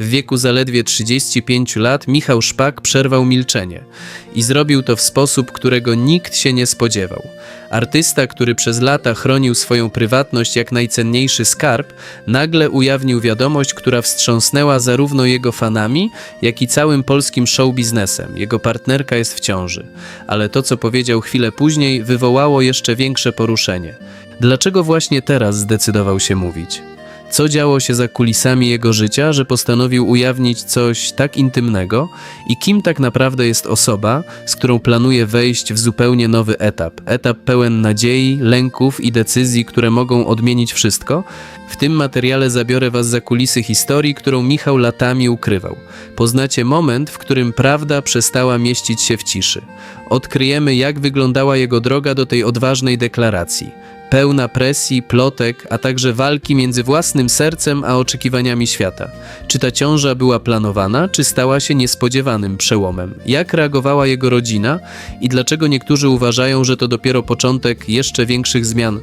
W wieku zaledwie 35 lat Michał Szpak przerwał milczenie i zrobił to w sposób, którego nikt się nie spodziewał. Artysta, który przez lata chronił swoją prywatność jak najcenniejszy skarb, nagle ujawnił wiadomość, która wstrząsnęła zarówno jego fanami, jak i całym polskim show biznesem. Jego partnerka jest w ciąży. Ale to, co powiedział chwilę później, wywołało jeszcze większe poruszenie. Dlaczego właśnie teraz zdecydował się mówić? Co działo się za kulisami jego życia, że postanowił ujawnić coś tak intymnego i kim tak naprawdę jest osoba, z którą planuje wejść w zupełnie nowy etap. Etap pełen nadziei, lęków i decyzji, które mogą odmienić wszystko. W tym materiale zabiorę Was za kulisy historii, którą Michał latami ukrywał. Poznacie moment, w którym prawda przestała mieścić się w ciszy. Odkryjemy, jak wyglądała jego droga do tej odważnej deklaracji pełna presji, plotek, a także walki między własnym sercem a oczekiwaniami świata. Czy ta ciąża była planowana, czy stała się niespodziewanym przełomem? Jak reagowała jego rodzina i dlaczego niektórzy uważają, że to dopiero początek jeszcze większych zmian?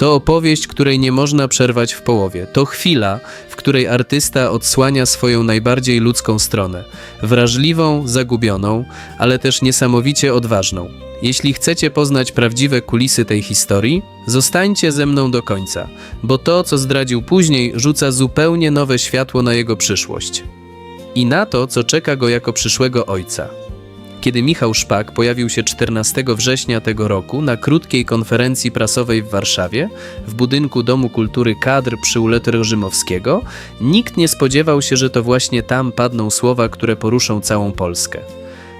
To opowieść, której nie można przerwać w połowie. To chwila, w której artysta odsłania swoją najbardziej ludzką stronę wrażliwą, zagubioną, ale też niesamowicie odważną. Jeśli chcecie poznać prawdziwe kulisy tej historii, zostańcie ze mną do końca, bo to, co zdradził później, rzuca zupełnie nowe światło na jego przyszłość i na to, co czeka go jako przyszłego ojca. Kiedy Michał Szpak pojawił się 14 września tego roku na krótkiej konferencji prasowej w Warszawie, w budynku Domu Kultury Kadr przy ulicy Rzymowskiego, nikt nie spodziewał się, że to właśnie tam padną słowa, które poruszą całą Polskę.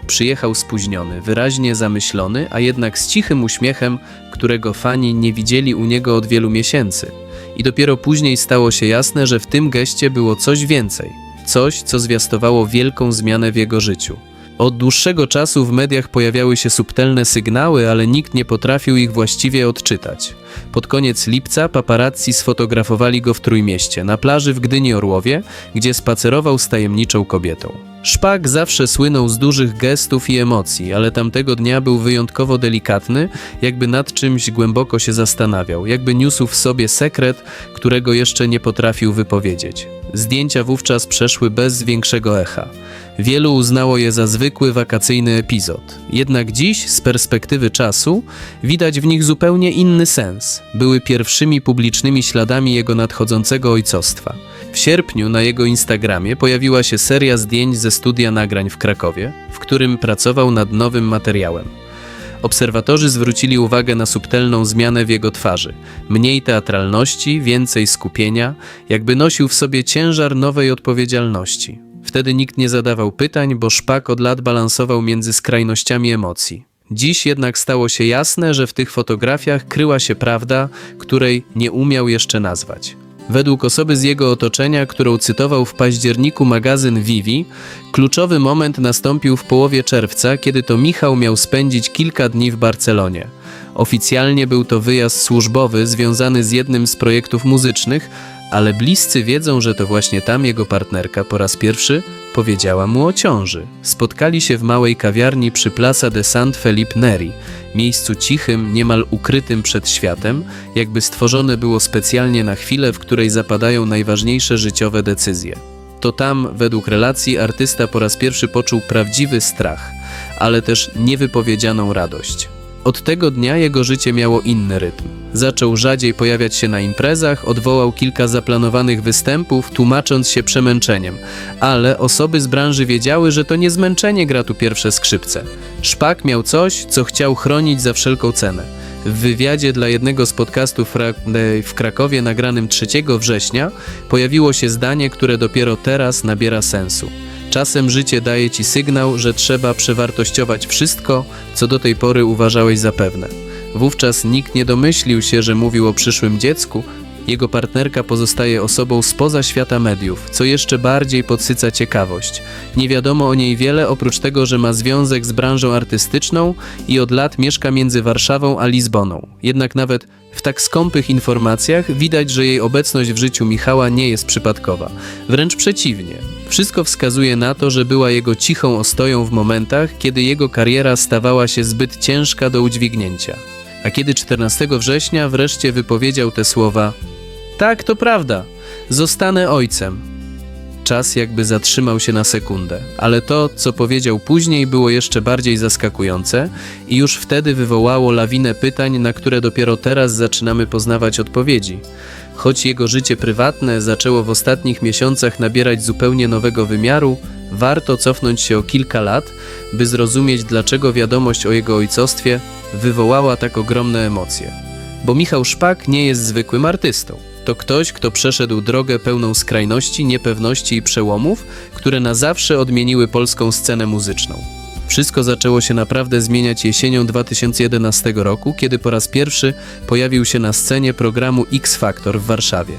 Przyjechał spóźniony, wyraźnie zamyślony, a jednak z cichym uśmiechem, którego fani nie widzieli u niego od wielu miesięcy. I dopiero później stało się jasne, że w tym geście było coś więcej, coś, co zwiastowało wielką zmianę w jego życiu. Od dłuższego czasu w mediach pojawiały się subtelne sygnały, ale nikt nie potrafił ich właściwie odczytać. Pod koniec lipca paparazzi sfotografowali go w Trójmieście, na plaży w Gdyni Orłowie, gdzie spacerował z tajemniczą kobietą. Szpak zawsze słynął z dużych gestów i emocji, ale tamtego dnia był wyjątkowo delikatny, jakby nad czymś głęboko się zastanawiał, jakby niósł w sobie sekret, którego jeszcze nie potrafił wypowiedzieć. Zdjęcia wówczas przeszły bez większego echa. Wielu uznało je za zwykły wakacyjny epizod. Jednak dziś, z perspektywy czasu, widać w nich zupełnie inny sens. Były pierwszymi publicznymi śladami jego nadchodzącego ojcostwa. W sierpniu na jego Instagramie pojawiła się seria zdjęć ze studia nagrań w Krakowie, w którym pracował nad nowym materiałem. Obserwatorzy zwrócili uwagę na subtelną zmianę w jego twarzy. Mniej teatralności, więcej skupienia, jakby nosił w sobie ciężar nowej odpowiedzialności. Wtedy nikt nie zadawał pytań, bo szpak od lat balansował między skrajnościami emocji. Dziś jednak stało się jasne, że w tych fotografiach kryła się prawda, której nie umiał jeszcze nazwać. Według osoby z jego otoczenia, którą cytował w październiku magazyn Vivi, kluczowy moment nastąpił w połowie czerwca, kiedy to Michał miał spędzić kilka dni w Barcelonie. Oficjalnie był to wyjazd służbowy związany z jednym z projektów muzycznych, ale bliscy wiedzą, że to właśnie tam jego partnerka po raz pierwszy powiedziała mu o ciąży. Spotkali się w małej kawiarni przy Plaza de Sant Felipe Neri, miejscu cichym, niemal ukrytym przed światem, jakby stworzone było specjalnie na chwilę, w której zapadają najważniejsze życiowe decyzje. To tam, według relacji, artysta po raz pierwszy poczuł prawdziwy strach, ale też niewypowiedzianą radość. Od tego dnia jego życie miało inny rytm. Zaczął rzadziej pojawiać się na imprezach, odwołał kilka zaplanowanych występów, tłumacząc się przemęczeniem, ale osoby z branży wiedziały, że to nie zmęczenie gra tu pierwsze skrzypce. Szpak miał coś, co chciał chronić za wszelką cenę. W wywiadzie dla jednego z podcastów Fra- e, w Krakowie nagranym 3 września pojawiło się zdanie, które dopiero teraz nabiera sensu. Czasem życie daje ci sygnał, że trzeba przewartościować wszystko, co do tej pory uważałeś za pewne. Wówczas nikt nie domyślił się, że mówił o przyszłym dziecku. Jego partnerka pozostaje osobą spoza świata mediów, co jeszcze bardziej podsyca ciekawość. Nie wiadomo o niej wiele, oprócz tego, że ma związek z branżą artystyczną i od lat mieszka między Warszawą a Lizboną. Jednak nawet w tak skąpych informacjach widać, że jej obecność w życiu Michała nie jest przypadkowa. Wręcz przeciwnie. Wszystko wskazuje na to, że była jego cichą ostoją w momentach, kiedy jego kariera stawała się zbyt ciężka do udźwignięcia. A kiedy 14 września wreszcie wypowiedział te słowa: Tak, to prawda, zostanę ojcem. Czas jakby zatrzymał się na sekundę. Ale to, co powiedział później, było jeszcze bardziej zaskakujące i już wtedy wywołało lawinę pytań, na które dopiero teraz zaczynamy poznawać odpowiedzi. Choć jego życie prywatne zaczęło w ostatnich miesiącach nabierać zupełnie nowego wymiaru, warto cofnąć się o kilka lat, by zrozumieć, dlaczego wiadomość o jego ojcostwie wywołała tak ogromne emocje. Bo Michał Szpak nie jest zwykłym artystą. To ktoś, kto przeszedł drogę pełną skrajności, niepewności i przełomów, które na zawsze odmieniły polską scenę muzyczną. Wszystko zaczęło się naprawdę zmieniać jesienią 2011 roku, kiedy po raz pierwszy pojawił się na scenie programu X Factor w Warszawie.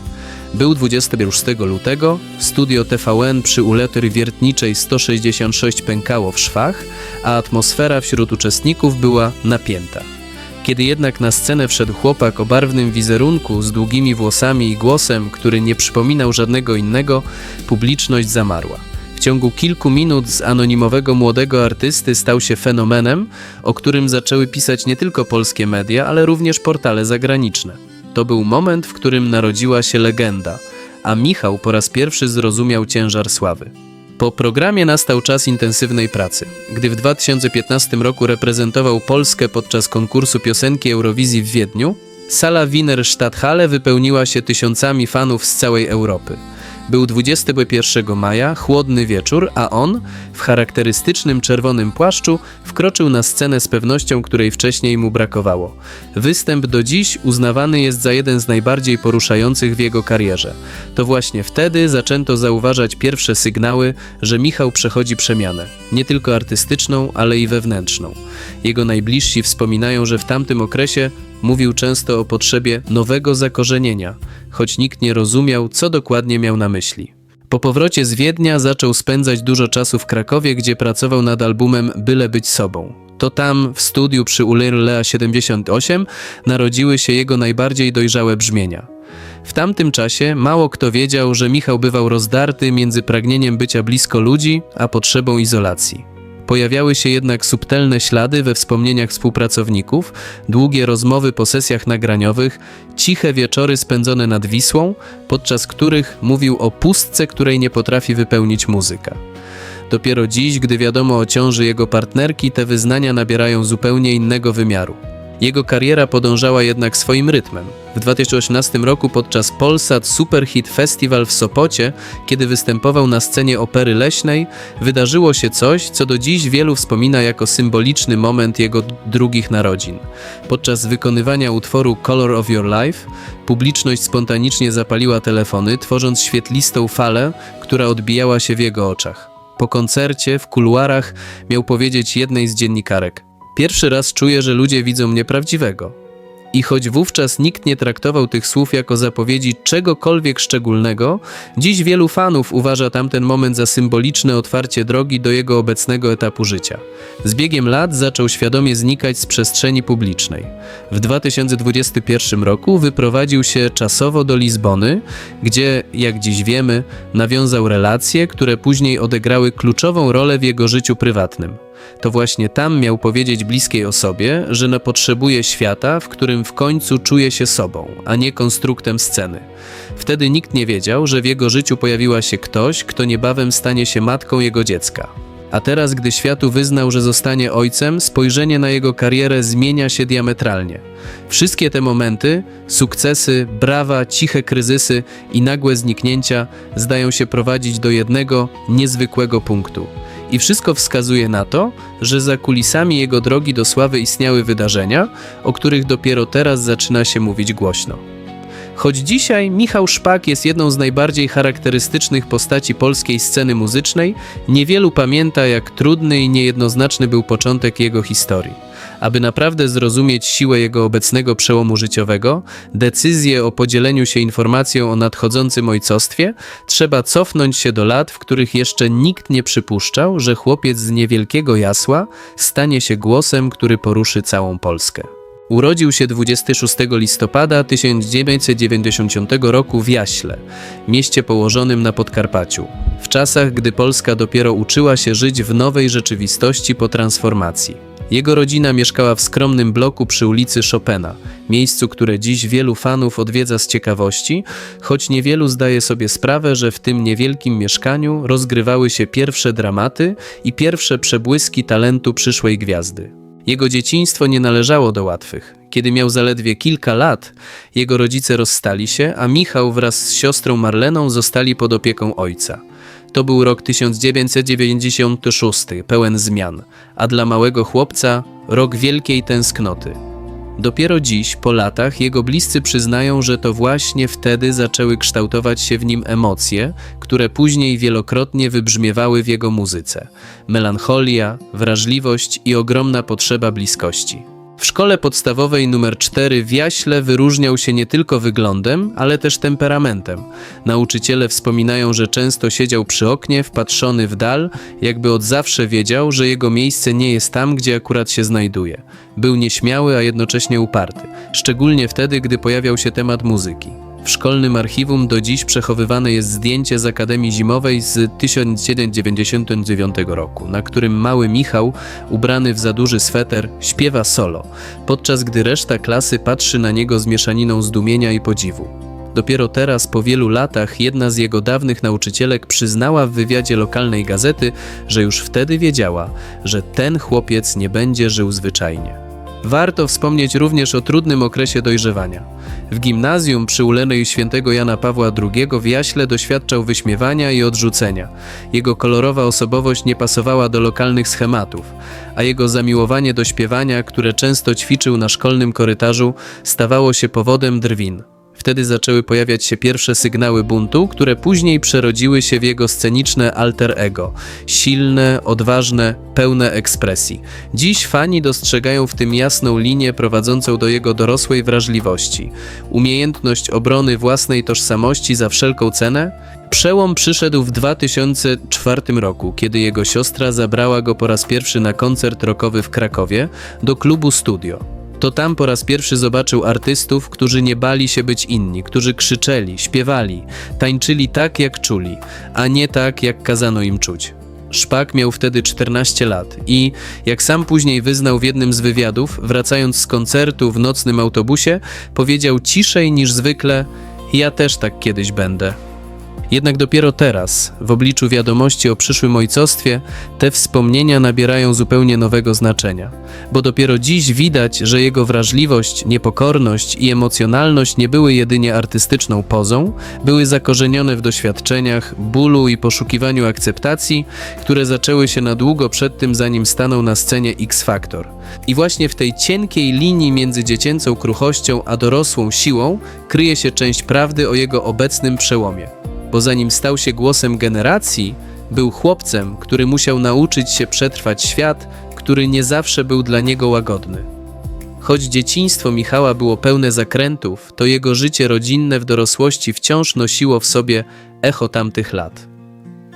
Był 26 lutego, studio TVN przy uletery wiertniczej 166 pękało w szwach, a atmosfera wśród uczestników była napięta. Kiedy jednak na scenę wszedł chłopak o barwnym wizerunku z długimi włosami i głosem, który nie przypominał żadnego innego, publiczność zamarła. W ciągu kilku minut z anonimowego młodego artysty stał się fenomenem, o którym zaczęły pisać nie tylko polskie media, ale również portale zagraniczne. To był moment, w którym narodziła się legenda, a Michał po raz pierwszy zrozumiał ciężar sławy. Po programie nastał czas intensywnej pracy. Gdy w 2015 roku reprezentował Polskę podczas konkursu piosenki Eurowizji w Wiedniu, sala Wiener Stadthalle wypełniła się tysiącami fanów z całej Europy. Był 21 maja, chłodny wieczór, a on, w charakterystycznym czerwonym płaszczu, wkroczył na scenę z pewnością, której wcześniej mu brakowało. Występ do dziś uznawany jest za jeden z najbardziej poruszających w jego karierze. To właśnie wtedy zaczęto zauważać pierwsze sygnały, że Michał przechodzi przemianę, nie tylko artystyczną, ale i wewnętrzną. Jego najbliżsi wspominają, że w tamtym okresie Mówił często o potrzebie nowego zakorzenienia, choć nikt nie rozumiał, co dokładnie miał na myśli. Po powrocie z Wiednia zaczął spędzać dużo czasu w Krakowie, gdzie pracował nad albumem Byle być sobą. To tam, w studiu przy Lea 78, narodziły się jego najbardziej dojrzałe brzmienia. W tamtym czasie mało kto wiedział, że Michał bywał rozdarty między pragnieniem bycia blisko ludzi, a potrzebą izolacji. Pojawiały się jednak subtelne ślady we wspomnieniach współpracowników, długie rozmowy po sesjach nagraniowych, ciche wieczory spędzone nad Wisłą, podczas których mówił o pustce, której nie potrafi wypełnić muzyka. Dopiero dziś, gdy wiadomo o ciąży jego partnerki, te wyznania nabierają zupełnie innego wymiaru. Jego kariera podążała jednak swoim rytmem. W 2018 roku podczas Polsat Superhit Festival w Sopocie, kiedy występował na scenie Opery Leśnej, wydarzyło się coś, co do dziś wielu wspomina jako symboliczny moment jego drugich narodzin. Podczas wykonywania utworu Color of Your Life, publiczność spontanicznie zapaliła telefony, tworząc świetlistą falę, która odbijała się w jego oczach. Po koncercie, w kuluarach, miał powiedzieć jednej z dziennikarek – Pierwszy raz czuję, że ludzie widzą mnie prawdziwego. I choć wówczas nikt nie traktował tych słów jako zapowiedzi czegokolwiek szczególnego, dziś wielu fanów uważa tamten moment za symboliczne otwarcie drogi do jego obecnego etapu życia. Z biegiem lat zaczął świadomie znikać z przestrzeni publicznej. W 2021 roku wyprowadził się czasowo do Lizbony, gdzie, jak dziś wiemy, nawiązał relacje, które później odegrały kluczową rolę w jego życiu prywatnym. To właśnie tam miał powiedzieć bliskiej osobie, że no potrzebuje świata, w którym w końcu czuje się sobą, a nie konstruktem sceny. Wtedy nikt nie wiedział, że w jego życiu pojawiła się ktoś, kto niebawem stanie się matką jego dziecka. A teraz, gdy światu wyznał, że zostanie ojcem, spojrzenie na jego karierę zmienia się diametralnie. Wszystkie te momenty, sukcesy, brawa, ciche kryzysy i nagłe zniknięcia zdają się prowadzić do jednego niezwykłego punktu – i wszystko wskazuje na to, że za kulisami jego drogi do sławy istniały wydarzenia, o których dopiero teraz zaczyna się mówić głośno. Choć dzisiaj Michał Szpak jest jedną z najbardziej charakterystycznych postaci polskiej sceny muzycznej, niewielu pamięta, jak trudny i niejednoznaczny był początek jego historii. Aby naprawdę zrozumieć siłę jego obecnego przełomu życiowego, decyzję o podzieleniu się informacją o nadchodzącym ojcostwie, trzeba cofnąć się do lat, w których jeszcze nikt nie przypuszczał, że chłopiec z niewielkiego jasła stanie się głosem, który poruszy całą Polskę. Urodził się 26 listopada 1990 roku w Jaśle, mieście położonym na Podkarpaciu, w czasach, gdy Polska dopiero uczyła się żyć w nowej rzeczywistości po transformacji. Jego rodzina mieszkała w skromnym bloku przy ulicy Chopina, miejscu, które dziś wielu fanów odwiedza z ciekawości, choć niewielu zdaje sobie sprawę, że w tym niewielkim mieszkaniu rozgrywały się pierwsze dramaty i pierwsze przebłyski talentu przyszłej gwiazdy. Jego dzieciństwo nie należało do łatwych. Kiedy miał zaledwie kilka lat, jego rodzice rozstali się, a Michał wraz z siostrą Marleną zostali pod opieką ojca. To był rok 1996, pełen zmian, a dla małego chłopca rok wielkiej tęsknoty. Dopiero dziś, po latach, jego bliscy przyznają, że to właśnie wtedy zaczęły kształtować się w nim emocje, które później wielokrotnie wybrzmiewały w jego muzyce: melancholia, wrażliwość i ogromna potrzeba bliskości. W szkole podstawowej numer 4 w Jaśle wyróżniał się nie tylko wyglądem, ale też temperamentem. Nauczyciele wspominają, że często siedział przy oknie, wpatrzony w dal, jakby od zawsze wiedział, że jego miejsce nie jest tam, gdzie akurat się znajduje. Był nieśmiały, a jednocześnie uparty, szczególnie wtedy, gdy pojawiał się temat muzyki. W szkolnym archiwum do dziś przechowywane jest zdjęcie z Akademii Zimowej z 1999 roku, na którym mały Michał, ubrany w za duży sweter, śpiewa solo, podczas gdy reszta klasy patrzy na niego z mieszaniną zdumienia i podziwu. Dopiero teraz, po wielu latach, jedna z jego dawnych nauczycielek przyznała w wywiadzie lokalnej gazety, że już wtedy wiedziała, że ten chłopiec nie będzie żył zwyczajnie. Warto wspomnieć również o trudnym okresie dojrzewania. W gimnazjum przy ulenej świętego Jana Pawła II w Jaśle doświadczał wyśmiewania i odrzucenia. Jego kolorowa osobowość nie pasowała do lokalnych schematów, a jego zamiłowanie do śpiewania, które często ćwiczył na szkolnym korytarzu, stawało się powodem drwin. Wtedy zaczęły pojawiać się pierwsze sygnały buntu, które później przerodziły się w jego sceniczne alter ego. Silne, odważne, pełne ekspresji. Dziś fani dostrzegają w tym jasną linię prowadzącą do jego dorosłej wrażliwości. Umiejętność obrony własnej tożsamości za wszelką cenę? Przełom przyszedł w 2004 roku, kiedy jego siostra zabrała go po raz pierwszy na koncert rockowy w Krakowie do klubu Studio. To tam po raz pierwszy zobaczył artystów, którzy nie bali się być inni, którzy krzyczeli, śpiewali, tańczyli tak, jak czuli, a nie tak, jak kazano im czuć. Szpak miał wtedy 14 lat i, jak sam później wyznał w jednym z wywiadów, wracając z koncertu w nocnym autobusie, powiedział ciszej niż zwykle: Ja też tak kiedyś będę. Jednak dopiero teraz, w obliczu wiadomości o przyszłym ojcostwie, te wspomnienia nabierają zupełnie nowego znaczenia, bo dopiero dziś widać, że jego wrażliwość, niepokorność i emocjonalność nie były jedynie artystyczną pozą, były zakorzenione w doświadczeniach, bólu i poszukiwaniu akceptacji, które zaczęły się na długo przed tym, zanim stanął na scenie X Factor. I właśnie w tej cienkiej linii między dziecięcą kruchością a dorosłą siłą kryje się część prawdy o jego obecnym przełomie bo zanim stał się głosem generacji, był chłopcem, który musiał nauczyć się przetrwać świat, który nie zawsze był dla niego łagodny. Choć dzieciństwo Michała było pełne zakrętów, to jego życie rodzinne w dorosłości wciąż nosiło w sobie echo tamtych lat.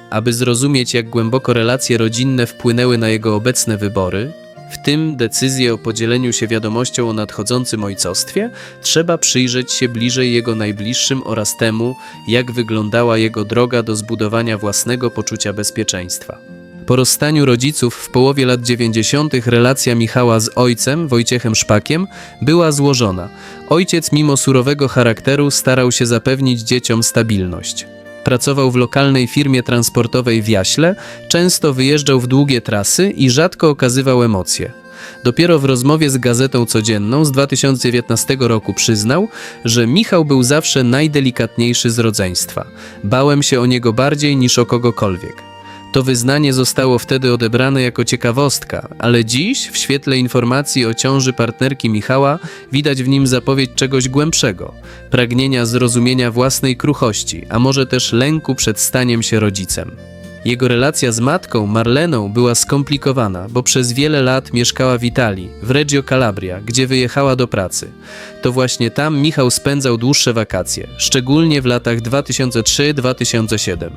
Aby zrozumieć, jak głęboko relacje rodzinne wpłynęły na jego obecne wybory, w tym decyzję o podzieleniu się wiadomością o nadchodzącym ojcostwie, trzeba przyjrzeć się bliżej jego najbliższym oraz temu, jak wyglądała jego droga do zbudowania własnego poczucia bezpieczeństwa. Po rozstaniu rodziców w połowie lat 90. relacja Michała z ojcem, Wojciechem Szpakiem, była złożona. Ojciec, mimo surowego charakteru, starał się zapewnić dzieciom stabilność. Pracował w lokalnej firmie transportowej w Jaśle, często wyjeżdżał w długie trasy i rzadko okazywał emocje. Dopiero w rozmowie z Gazetą Codzienną z 2019 roku przyznał, że Michał był zawsze najdelikatniejszy z rodzeństwa. Bałem się o niego bardziej niż o kogokolwiek. To wyznanie zostało wtedy odebrane jako ciekawostka, ale dziś, w świetle informacji o ciąży partnerki Michała, widać w nim zapowiedź czegoś głębszego pragnienia zrozumienia własnej kruchości, a może też lęku przed staniem się rodzicem. Jego relacja z matką, Marleną, była skomplikowana, bo przez wiele lat mieszkała w Italii, w Reggio Calabria, gdzie wyjechała do pracy. To właśnie tam Michał spędzał dłuższe wakacje, szczególnie w latach 2003-2007.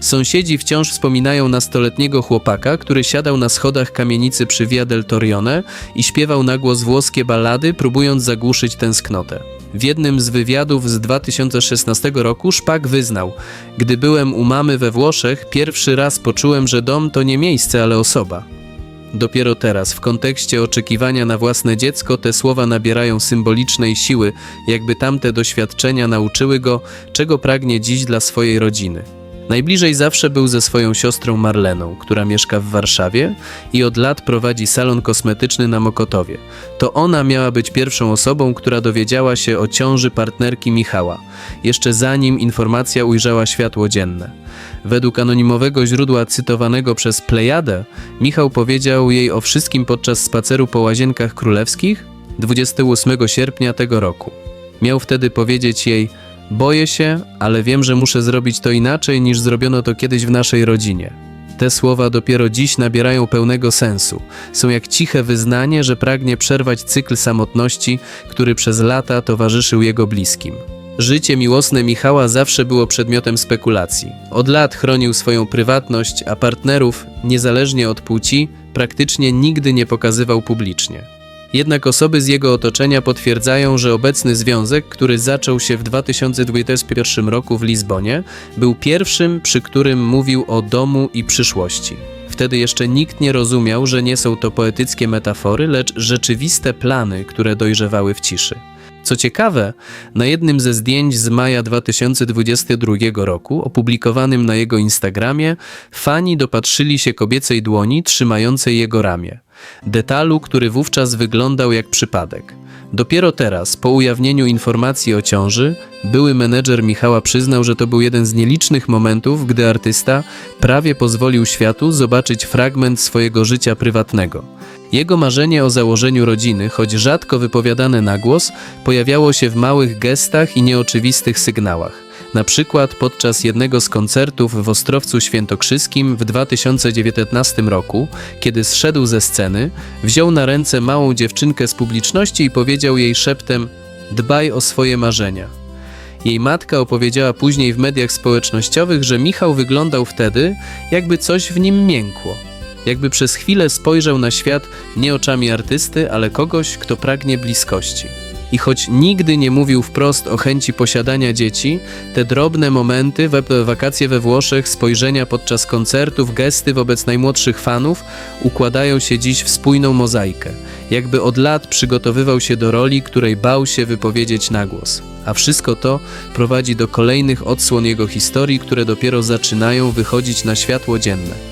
Sąsiedzi wciąż wspominają nastoletniego chłopaka, który siadał na schodach kamienicy przy Via del Torrione i śpiewał na głos włoskie ballady, próbując zagłuszyć tęsknotę. W jednym z wywiadów z 2016 roku Szpak wyznał: Gdy byłem u mamy we Włoszech, pierwszy raz poczułem, że dom to nie miejsce, ale osoba. Dopiero teraz, w kontekście oczekiwania na własne dziecko, te słowa nabierają symbolicznej siły, jakby tamte doświadczenia nauczyły go, czego pragnie dziś dla swojej rodziny. Najbliżej zawsze był ze swoją siostrą Marleną, która mieszka w Warszawie i od lat prowadzi salon kosmetyczny na Mokotowie. To ona miała być pierwszą osobą, która dowiedziała się o ciąży partnerki Michała, jeszcze zanim informacja ujrzała światło dzienne. Według anonimowego źródła cytowanego przez Plejadę, Michał powiedział jej o wszystkim podczas spaceru po łazienkach królewskich 28 sierpnia tego roku. Miał wtedy powiedzieć jej: Boję się, ale wiem, że muszę zrobić to inaczej niż zrobiono to kiedyś w naszej rodzinie. Te słowa dopiero dziś nabierają pełnego sensu. Są jak ciche wyznanie, że pragnie przerwać cykl samotności, który przez lata towarzyszył jego bliskim. Życie miłosne Michała zawsze było przedmiotem spekulacji. Od lat chronił swoją prywatność, a partnerów, niezależnie od płci, praktycznie nigdy nie pokazywał publicznie. Jednak osoby z jego otoczenia potwierdzają, że obecny związek, który zaczął się w 2021 roku w Lizbonie, był pierwszym, przy którym mówił o domu i przyszłości. Wtedy jeszcze nikt nie rozumiał, że nie są to poetyckie metafory, lecz rzeczywiste plany, które dojrzewały w ciszy. Co ciekawe, na jednym ze zdjęć z maja 2022 roku, opublikowanym na jego Instagramie, fani dopatrzyli się kobiecej dłoni trzymającej jego ramię. Detalu, który wówczas wyglądał jak przypadek. Dopiero teraz, po ujawnieniu informacji o ciąży, były menedżer Michała przyznał, że to był jeden z nielicznych momentów, gdy artysta prawie pozwolił światu zobaczyć fragment swojego życia prywatnego. Jego marzenie o założeniu rodziny, choć rzadko wypowiadane na głos, pojawiało się w małych gestach i nieoczywistych sygnałach. Na przykład podczas jednego z koncertów w Ostrowcu Świętokrzyskim w 2019 roku, kiedy zszedł ze sceny, wziął na ręce małą dziewczynkę z publiczności i powiedział jej szeptem: Dbaj o swoje marzenia. Jej matka opowiedziała później w mediach społecznościowych, że Michał wyglądał wtedy, jakby coś w nim miękło. Jakby przez chwilę spojrzał na świat nie oczami artysty, ale kogoś, kto pragnie bliskości. I choć nigdy nie mówił wprost o chęci posiadania dzieci, te drobne momenty, we- wakacje we Włoszech, spojrzenia podczas koncertów, gesty wobec najmłodszych fanów układają się dziś w spójną mozaikę. Jakby od lat przygotowywał się do roli, której bał się wypowiedzieć na głos. A wszystko to prowadzi do kolejnych odsłon jego historii, które dopiero zaczynają wychodzić na światło dzienne.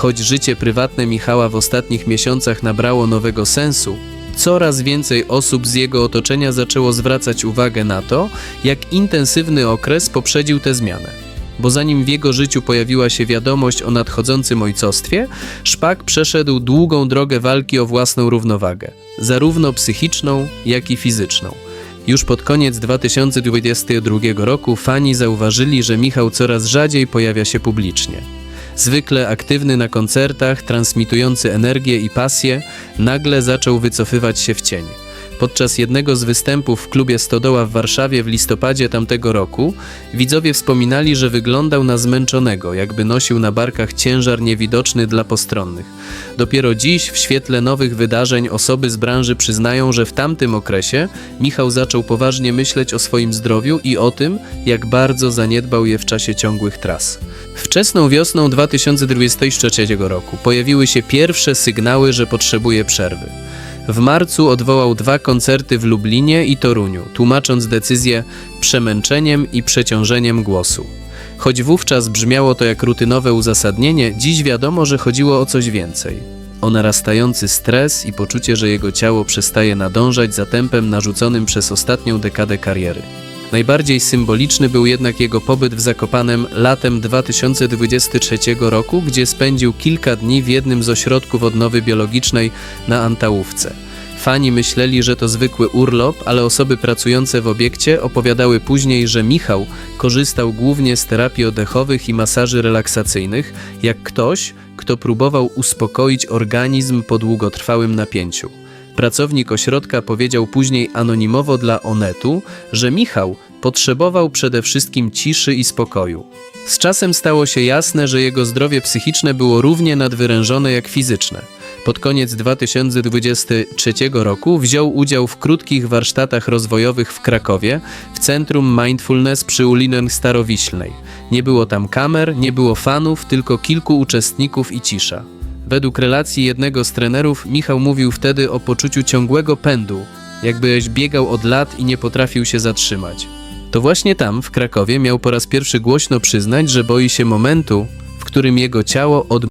Choć życie prywatne Michała w ostatnich miesiącach nabrało nowego sensu, coraz więcej osób z jego otoczenia zaczęło zwracać uwagę na to, jak intensywny okres poprzedził tę zmianę. Bo zanim w jego życiu pojawiła się wiadomość o nadchodzącym ojcostwie, Szpak przeszedł długą drogę walki o własną równowagę, zarówno psychiczną, jak i fizyczną. Już pod koniec 2022 roku fani zauważyli, że Michał coraz rzadziej pojawia się publicznie. Zwykle aktywny na koncertach, transmitujący energię i pasję, nagle zaczął wycofywać się w cień. Podczas jednego z występów w klubie Stodoła w Warszawie w listopadzie tamtego roku widzowie wspominali, że wyglądał na zmęczonego, jakby nosił na barkach ciężar niewidoczny dla postronnych. Dopiero dziś, w świetle nowych wydarzeń, osoby z branży przyznają, że w tamtym okresie Michał zaczął poważnie myśleć o swoim zdrowiu i o tym, jak bardzo zaniedbał je w czasie ciągłych tras. Wczesną wiosną 2023 roku pojawiły się pierwsze sygnały, że potrzebuje przerwy. W marcu odwołał dwa koncerty w Lublinie i Toruniu, tłumacząc decyzję przemęczeniem i przeciążeniem głosu. Choć wówczas brzmiało to jak rutynowe uzasadnienie, dziś wiadomo, że chodziło o coś więcej. O narastający stres i poczucie, że jego ciało przestaje nadążać za tempem narzuconym przez ostatnią dekadę kariery. Najbardziej symboliczny był jednak jego pobyt w Zakopanem latem 2023 roku, gdzie spędził kilka dni w jednym z ośrodków odnowy biologicznej na Antałówce. Fani myśleli, że to zwykły urlop, ale osoby pracujące w obiekcie opowiadały później, że Michał korzystał głównie z terapii oddechowych i masaży relaksacyjnych, jak ktoś, kto próbował uspokoić organizm po długotrwałym napięciu. Pracownik ośrodka powiedział później anonimowo dla Onetu, że Michał potrzebował przede wszystkim ciszy i spokoju. Z czasem stało się jasne, że jego zdrowie psychiczne było równie nadwyrężone jak fizyczne. Pod koniec 2023 roku wziął udział w krótkich warsztatach rozwojowych w Krakowie w Centrum Mindfulness przy Ulinen Starowiślnej. Nie było tam kamer, nie było fanów, tylko kilku uczestników i cisza. Według relacji jednego z trenerów, Michał mówił wtedy o poczuciu ciągłego pędu, jakbyś biegał od lat i nie potrafił się zatrzymać. To właśnie tam, w Krakowie, miał po raz pierwszy głośno przyznać, że boi się momentu, w którym jego ciało od